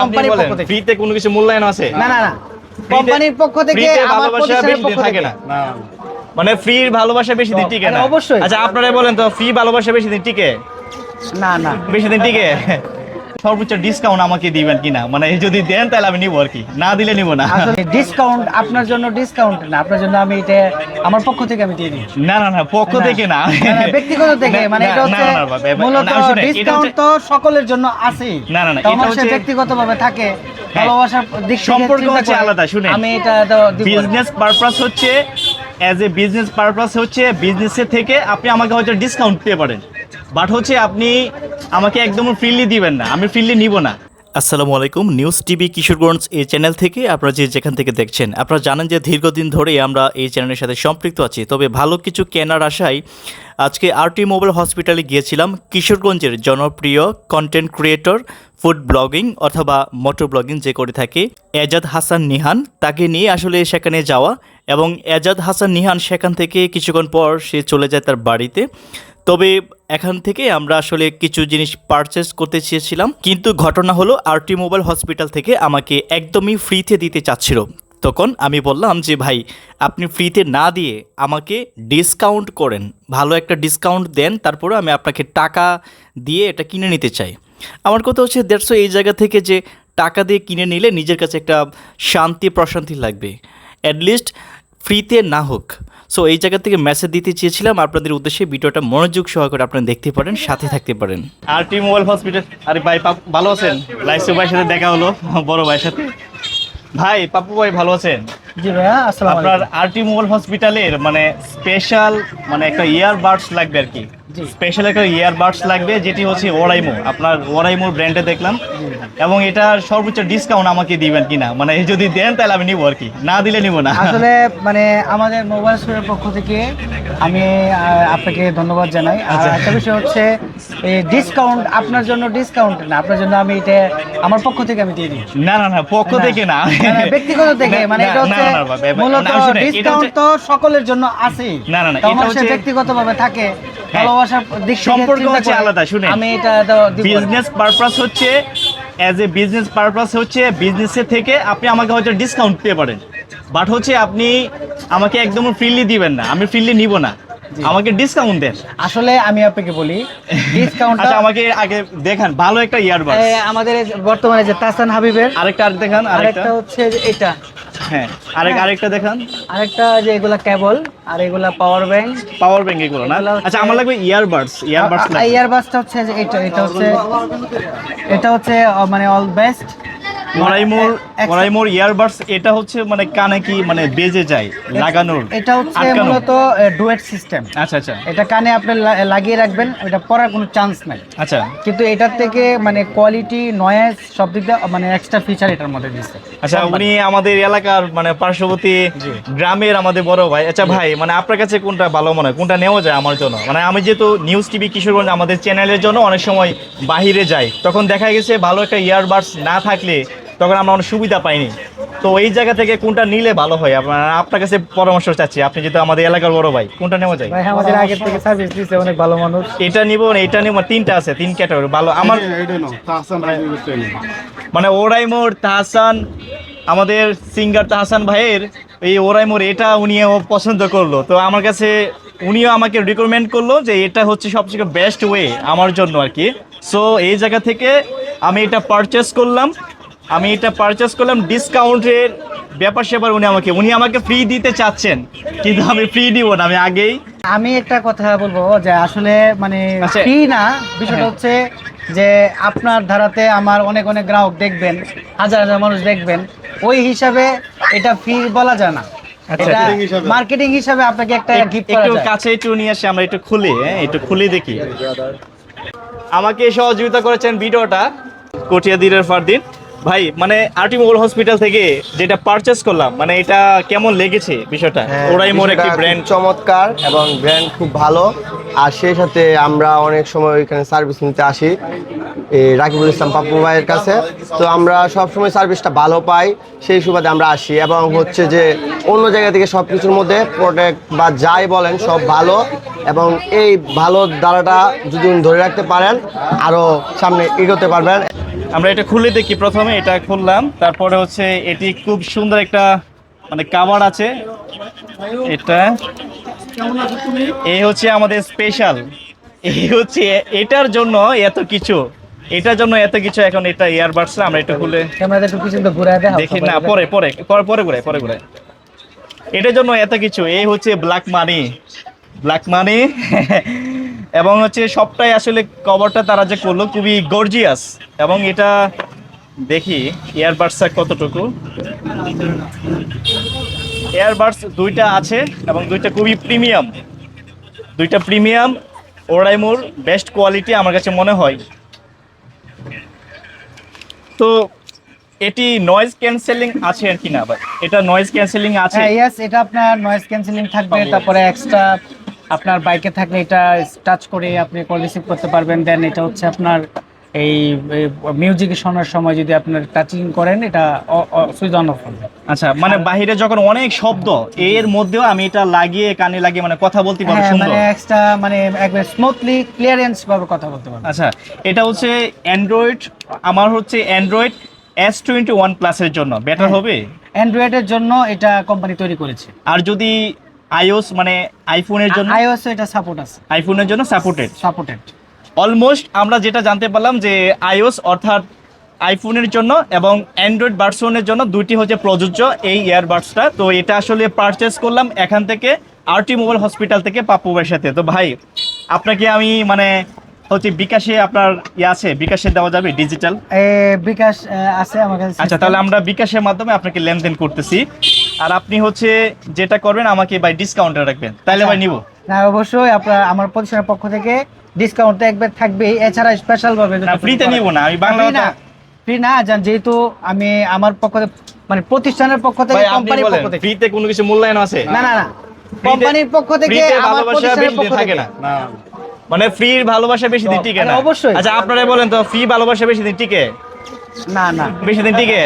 কোম্পানির পক্ষ থেকে। ফ্রিতে কোনো কিছু মূল্যায়ন আছে? না না না। কোম্পানির পক্ষ থেকে আমার ভালোবাসা প্রতিষ্ঠানের পক্ষ থাকে থেকে। না। মানে ফ্রি ভালোবাসা বেশি দিন টিকে না। অবশ্যই। আচ্ছা আপনারা বলেন তো ফ্রি ভালোবাসা বেশি দিন টিকে? না না। বেশি দিন টিকে? সর্বোচ্চ ডিসকাউন্ট আমাকে দিবেন কিনা? মানে যদি দেন তাহলে আমি নিবো আর কি। না দিলে নিবো না। আসলে ডিসকাউন্ট আপনার জন্য ডিসকাউন্ট না আপনার জন্য আমি এটা আমার পক্ষ থেকে আমি দিয়ে দিই না না না পক্ষ থেকে না। ব্যক্তিগত থেকে মানে এটা হচ্ছে মূলত ডিসকাউন্ট তো সকলের জন্য আছেই না, না, না, এটা হচ্ছে- ব্যক্তিগতভাবে থাকে ভালোবাসার দিক সম্পর্ক হচ্ছে আলাদা, শুনে। আমি এটা তো বিজনেস পারপাস হচ্ছে অ্যাজ এ বিজনেস পারপাস হচ্ছে বিজনেসের থেকে আপনি আমাকে হয়তো ডিসকাউন্ট পেতে পারেন। বাট হচ্ছে আপনি আমাকে একদম ফ্রিলি দিবেন না। আমি ফ্রিলি নিব না। আসসালামু আলাইকুম নিউজ টিভি কিশোরগঞ্জ এই চ্যানেল থেকে আপনারা যে যেখান থেকে দেখছেন, আপনারা জানেন যে দীর্ঘদিন ধরেই আমরা এই চ্যানেলের সাথে সম্পৃক্ত আছি। তবে ভালো কিছু কেনার আশায় আজকে আরটি মোবাইল হসপিটালে গিয়েছিলাম। কিশোরগঞ্জের জনপ্রিয় কন্টেন্ট ক্রিয়েটর ফুড ব্লগিং অথবা মোটর ব্লগিং যে করে থাকে, এজাদ হাসান নিহান, তাকে নিয়ে আসলে সেখানে যাওয়া এবং এজাদ হাসান নিহান সেখান থেকে কিছুক্ষণ পর সে চলে যায় তার বাড়িতে। তবে এখান থেকে আমরা আসলে কিছু জিনিস পারচেস করতে চেয়েছিলাম। কিন্তু ঘটনা হলো আরটি মোবাইল হসপিটাল থেকে আমাকে একদমই ফ্রিতে দিতে চাচ্ছিল। তখন আমি বললাম যে, ভাই, আপনি ফ্রিতে না দিয়ে আমাকে ডিসকাউন্ট করেন। ভালো একটা ডিসকাউন্ট দেন, তারপরে আমি আপনাকে টাকা দিয়ে এটা কিনে নিতে চাই। আমার কথা হচ্ছে দেড়শো এই জায়গা থেকে যে টাকা দিয়ে কিনে নিলে নিজের কাছে একটা শান্তি প্রশান্তি লাগবে অ্যাটলিস্ট ফ্রিতে না হোক। সো এই জায়গা থেকে মেসেজ দিতে চেয়েছিলাম। আপনাদের উদ্দেশ্যে ভিডিওটা মনোযোগ সহকারে আপনারা দেখতে পারেন, সাথে থাকতে পারেন। আর টি মোবাইল হসপিটাল আরে ভাই ভালো আছেন? লাইসু ভাইয়ের সাথে দেখা হলো, বড় ভাইয়ের সাথে। ভাই, পাপু ভাই ভালো আছেন? জি ভাইয়া আসসালামু আপনার আরটি মোবাইল হসপিটালের মানে স্পেশাল মানে একটা ইয়ারবাডস লাগবে আর কি। স্পেশাল একটা ইয়ারবাডস লাগবে যেটি হচ্ছে ওরাইমো আপনার ওরাইমোর ব্র্যান্ডে দেখলাম। এবং এটার সর্বোচ্চ ডিসকাউন্ট আমাকে দিবেন কিনা। মানে যদি দেন তাহলে আমি নিবো আর কি। না দিলে নিবো না। আসলে মানে আমাদের মোবাইল স্টোরের পক্ষ থেকে আমি আপনাকে ধন্যবাদ জানাই। আর আচ্ছা। একটা বিষয় হচ্ছে ডিসকাউন্ট আপনার জন্য ডিসকাউন্ট না আপনার জন্য আমি এটা আমার পক্ষ থেকে আমি দিয়ে দিই। না না না পক্ষ থেকে না। ব্যক্তিগত থেকে। মানে এটা হচ্ছে ডিসকাউন্ট তো সকলের জন্য আছেই না, না, না, এটা হচ্ছে- ব্যক্তিগতভাবে থাকে। ভালোবাসার দিক সম্পর্ক হচ্ছে আলাদা, শুনেন। আমি এটা। বিজনেস পারপাস হচ্ছে অ্যাজ এ বিজনেস পারপাস হচ্ছে বিজনেসের থেকে আপনি আমাকে হয়তো ডিসকাউন্ট পেতে পারেন। বাট হচ্ছে আপনি আমাকে একদম ফ্রিলি দিবেন না আমি ফ্রিলি নিব না। আমাকে ডিসকাউন্ট দেন। আসলে আমি আপনাকে বলি ডিসকাউন্ট আচ্ছা আমাকে আগে দেখান ভালো একটা ইয়ারবাড আমাদের বর্তমানে যে তাসান হাবিবের আরেকটা আর দেখান আরেকটা। হচ্ছে এটা। হ্যাঁ আরেক আরেকটা দেখান। আরেকটা যে এগুলা কেবল আর এগুলা পাওয়ার ব্যাংক পাওয়ার ব্যাংক এগুলো না? আচ্ছা আমার লাগবে ইয়ারবাডস ইয়ারবাডস লাগবে। ইয়ারবাসটা হচ্ছে এটা এটা হচ্ছে এটা হচ্ছে মানে অল বেস্ট ওরাইমোর এক- ওরাইমোর ইয়ারবাডস এটা হচ্ছে মানে কানে কি মানে বেজে যায় লাগানোর এটা হচ্ছে মূলত ডুয়েট সিস্টেম। আচ্ছা আচ্ছা। এটা কানে আপনি লাগিয়ে রাখবেন এটা পরার কোনো চান্স নাই। আচ্ছা। কিন্তু এটার থেকে মানে কোয়ালিটি নয়েজ সব দিক দিয়ে মানে এক্সট্রা ফিচার এটার মধ্যে দিচ্ছে। আচ্ছা উনি আমাদের এলাকার মানে পার্শ্ববর্তী গ্রামের আমাদের বড় ভাই। আচ্ছা ভাই মানে আপনার কাছে কোনটা ভালো মনে হয়? কোনটা নেওয়া যায় আমার জন্য? মানে আমি যেহেতু নিউজ টিভি কিশোরগঞ্জ আমাদের চ্যানেলের জন্য অনেক সময় বাহিরে যাই তখন দেখা গেছে ভালো একটা ইয়ারবাডস না থাকলে তখন আমরা অনেক সুবিধা পাইনি। তো এই জায়গা থেকে কোনটা নিলে ভালো হয়? আপনার আপনার কাছে পরামর্শ চাচ্ছি। আপনি যেহেতু আমাদের এলাকার বড় ভাই কোনটা নেওয়া যায়? ভাই আমাদের আগের থেকে সার্ভিস দিচ্ছে অনেক ভালো মানুষ। এটা নিব না এটা নিব তিনটা আছে তিন ক্যাটাগরি ভালো আমার মানে ওরাইমোর তাহসান আমাদের সিঙ্গার তাহসান ভাইয়ের এই ওরাইমোর এটা উনিও পছন্দ করল। তো আমার কাছে উনিও আমাকে রিকমেন্ড করল যে এটা হচ্ছে সবথেকে বেস্ট ওয়ে আমার জন্য আর কি। সো এই জায়গা থেকে আমি এটা পারচেস করলাম। আমি এটা পারচেস করলাম ডিসকাউন্টের ব্যাপার স্যাপার উনি আমাকে উনি আমাকে ফ্রি দিতে চাচ্ছেন। কিন্তু আমি ফ্রি দিব না আমি আগেই আমি একটা কথা বলব যে আসলে মানে আচ্ছা। ফ্রি না বিষয়টা হ্যাঁ। হচ্ছে যে আপনার ধারাতে আমার অনেক অনেক গ্রাহক দেখবেন হাজার হাজার মানুষ দেখবেন ওই হিসাবে এটা ফ্রি বলা যায় না। আচ্ছা। মার্কেটিং হিসাবে। আপনাকে একটা গিফট একটু কাছে একটু নিয়ে আসি আমরা একটু খুলি হ্যাঁ একটু খুলে দেখি। আমাকে সহযোগিতা করেছেন ভিডিওটা কটিয়া দিনের ফারদিন। ভাই মানে আরটি মোবাইল হসপিটাল থেকে যেটা পারচেস করলাম মানে এটা কেমন লেগেছে বিষয়টা? হ্যাঁ, ওরাই মোর একটি ব্র্যান্ড চমৎকার এবং ব্র্যান্ড খুব ভালো। আর সেই সাথে আমরা অনেক সময় ওইখানে সার্ভিস নিতে আসি এই রাকিবুল ইসলাম পাপ্পু ভাইয়ের কাছে। তো আমরা সব সময় সার্ভিসটা ভালো পাই সেই সুবাদে আমরা আসি। এবং হচ্ছে যে অন্য জায়গা থেকে সব কিছুর মধ্যে প্রোডাক্ট বা যাই বলেন সব ভালো। এবং এই ভালো দ্বারাটা যদি ধরে রাখতে পারেন আরও সামনে এগোতে পারবেন। আমরা এটা খুলে দেখি প্রথমে এটা খুললাম। তারপরে হচ্ছে এটি খুব সুন্দর একটা মানে কাভার আছে। এটা এই হচ্ছে আমাদের স্পেশাল এই হচ্ছে এটার জন্য এত কিছু। এটার জন্য এত কিছু এখন এটা ইয়ারবাডস আমরা এটা খুলে ক্যামেরাতে একটু পিছন তো ঘুরে দেখাও দেখি। না পরে পরে পরে পরে ঘুরে পরে ঘুরে এটার জন্য এত কিছু। এই হচ্ছে ব্ল্যাক মানি ব্ল্যাক মানি এবং হচ্ছে সবটাই আসলে কভারটা তারা যে করল খুবই গর্জিয়াস এবং এটা দেখি ইয়ারবাডসটা কতটুকু? এয়ারবাডস দুইটা আছে এবং দুইটা খুবই প্রিমিয়াম দুইটা প্রিমিয়াম ওরাইমোর বেস্ট কোয়ালিটি আমার কাছে মনে হয়। তো এটি নয়েজ ক্যান্সেলিং আছে আর কি না? ভাই এটা নয়েজ ক্যান্সেলিং আছে? হ্যাঁ ইয়েস এটা আপনার নয়েজ ক্যান্সেলিং থাকবে তারপরে এক্সট্রা আপনার বাইকে থাকলে এটা টাচ করে আপনি কল রিসিভ করতে পারবেন। দেন এটা হচ্ছে আপনার এই মিউজিক শোনার সময় যদি আপনার টাচিং করেন এটা সুইচ অন অফ হবে। আচ্ছা মানে বাইরে যখন অনেক শব্দ এর মধ্যেও আমি এটা লাগিয়ে কানে লাগিয়ে মানে কথা বলতে পারব হ্যাঁ সুন্দর। মানে এক্সট্রা মানে একবার স্মুথলি ক্লিয়ারেন্স ভাবে কথা বলতে পারবেন আচ্ছা এটা হচ্ছে অ্যান্ড্রয়েড আমার হচ্ছে অ্যান্ড্রয়েড এস টোয়েন্টি ওয়ান প্লাসের জন্য। বেটার হ্যাঁ। হবে? অ্যান্ড্রয়েডের জন্য এটা কোম্পানি তৈরি করেছে। আর যদি আইওস মানে আইফোনের জন্য? আইওএস এটা সাপোর্ট আছে। আইফোনের জন্য সাপোর্টেড সাপোর্টেড অলমোস্ট আমরা যেটা জানতে পারলাম যে আইওস অর্থাৎ আইফোনের জন্য এবং অ্যান্ড্রয়েড ভার্সনের জন্য দুইটি হচ্ছে প্রযোজ্য এই ইয়ারবাডসটা তো এটা আসলে পারচেস করলাম এখান থেকে আরটি মোবাইল হসপিটাল থেকে পাপ্পু ভাইয়ের সাথে। তো ভাই আপনাকে আমি মানে হচ্ছে বিকাশে আপনার ইয়ে আছে? বিকাশে দেওয়া যাবে ডিজিটাল বিকাশ আছে আমার কাছে আচ্ছা তাহলে আমরা বিকাশের মাধ্যমে আপনাকে লেনদেন করতেছি। আর আপনি হচ্ছে যেটা করবেন আমাকে ভাই ডিসকাউন্টে রাখবেন। তাহলে ভাই নিব। না অবশ্যই আপনার আমার প্রতিষ্ঠানের পক্ষ থেকে ডিসকাউন্ট তো একবার থাকবেই। এছাড়া স্পেশাল ভাবে না ফ্রিতে নিব না আমি বাংলা না ফ্রি না জান যেহেতু আমি আমার পক্ষ থেকে মানে প্রতিষ্ঠানের পক্ষ থেকে কোম্পানির পক্ষ থেকে ফ্রিতে কোনো কিছু মূল্যায়ন আছে? না না না। কোম্পানির পক্ষ থেকে আমার প্রতিষ্ঠানের পক্ষ থাকে না। মানে ফ্রি ভালোবাসা বেশি দিন টিকে আরে না। অবশ্যই। আচ্ছা আপনারা বলেন তো ফ্রি ভালোবাসা বেশি দিন টিকে? না না। বেশি দিন টিকে?